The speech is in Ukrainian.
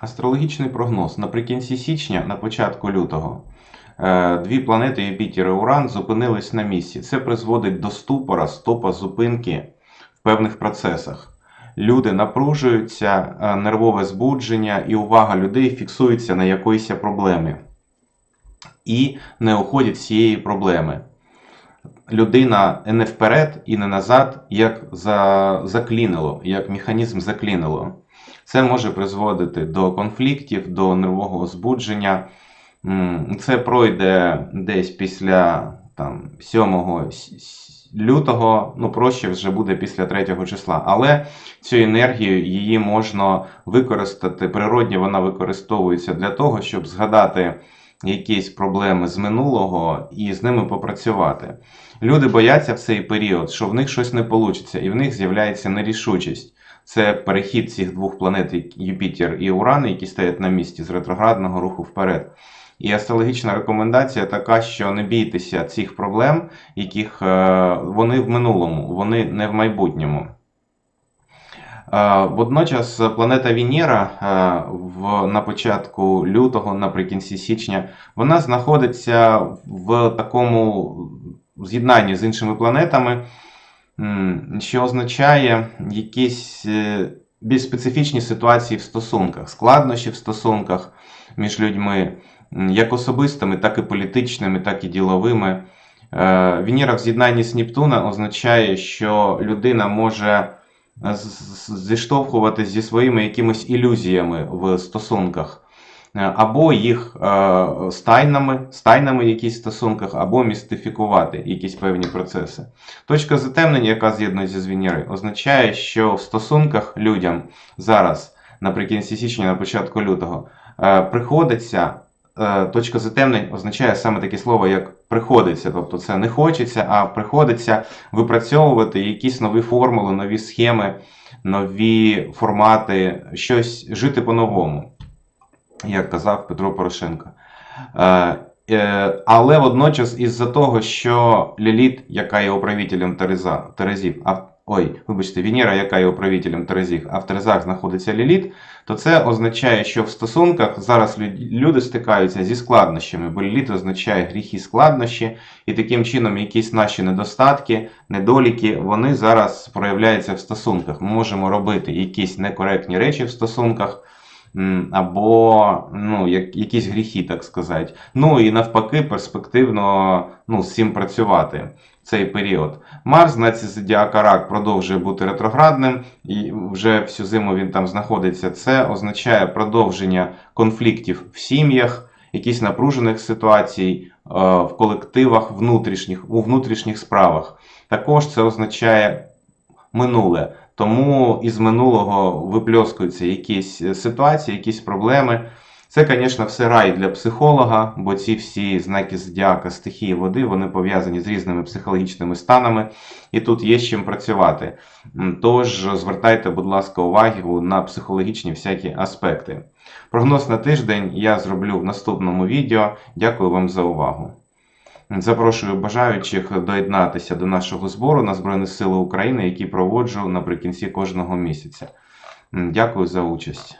Астрологічний прогноз. Наприкінці січня, на початку лютого, е, дві планети Юпітер і Уран зупинились на місці. Це призводить до ступора, стопа зупинки в певних процесах. Люди напружуються, е, нервове збудження і увага людей фіксується на якоїсь проблемі і не уходять цієї проблеми. Людина не вперед і не назад, як за, заклінило, як механізм заклінило. Це може призводити до конфліктів, до нервового збудження. Це пройде десь після там, 7 с- с- лютого, ну проще вже буде після 3 числа. Але цю енергію її можна використати. Природньо вона використовується для того, щоб згадати якісь проблеми з минулого і з ними попрацювати. Люди бояться в цей період, що в них щось не вийде, і в них з'являється нерішучість. Це перехід цих двох планет Юпітер і Уран, які стоять на місці з ретроградного руху вперед. І астрологічна рекомендація така, що не бійтеся цих проблем, яких е, вони в минулому, вони не в майбутньому. Е, Водночас планета Венера е, в, на початку лютого, наприкінці січня, вона знаходиться в такому з'єднанні з іншими планетами, що означає якісь е, більш специфічні ситуації в стосунках, складнощі в стосунках між людьми, як особистими, так і політичними, так і діловими. Венера в з'єднанні з Нептуна означає, що людина може з- з- зіштовхуватись зі своїми якимись ілюзіями в стосунках, або їх е, стайнами, стайнами в якісь стосунках, або містифікувати якісь певні процеси. Точка затемнення, яка з'єднується з Венери, означає, що в стосунках людям зараз, наприкінці січня, на початку лютого, е, приходиться. е, Точка затемнень означає саме таке слово, як приходиться, тобто це не хочеться, а приходиться випрацьовувати якісь нові формули, нові схеми, нові формати, щось жити по-новому, як казав Петро Порошенко. Е, е, Але водночас, із-за того, що Ліліт, яка є управителем Тереза, Терезів, а, ой, вибачте, Венера, яка є управителем Терезів, а в Терезах знаходиться Ліліт, то це означає, що в стосунках зараз люди стикаються зі складнощами, бо Ліліт означає гріхи складнощі, і таким чином якісь наші недостатки, недоліки, вони зараз проявляються в стосунках. Ми можемо робити якісь некоректні речі в стосунках. Або ну, як, якісь гріхи, так сказати. Ну і навпаки, перспективно ну, з цим працювати цей період. Марс, знаці зодіака Рак, продовжує бути ретроградним, і вже всю зиму він там знаходиться. Це означає продовження конфліктів в сім'ях, якісь напружених ситуацій е, в колективах внутрішніх, у внутрішніх справах. Також це означає минуле. Тому із минулого випльоскуються якісь е, ситуації, якісь проблеми. Це, звісно, все рай для психолога, бо ці всі знаки зодіака, стихії води, вони пов'язані з різними психологічними станами, і тут є з чим працювати. Тож звертайте, будь ласка, увагу на психологічні всякі аспекти. Прогноз на тиждень я зроблю в наступному відео. Дякую вам за увагу. Запрошую бажаючих доєднатися до нашого збору на Збройні Сили України, який проводжу наприкінці кожного місяця. Дякую за участь.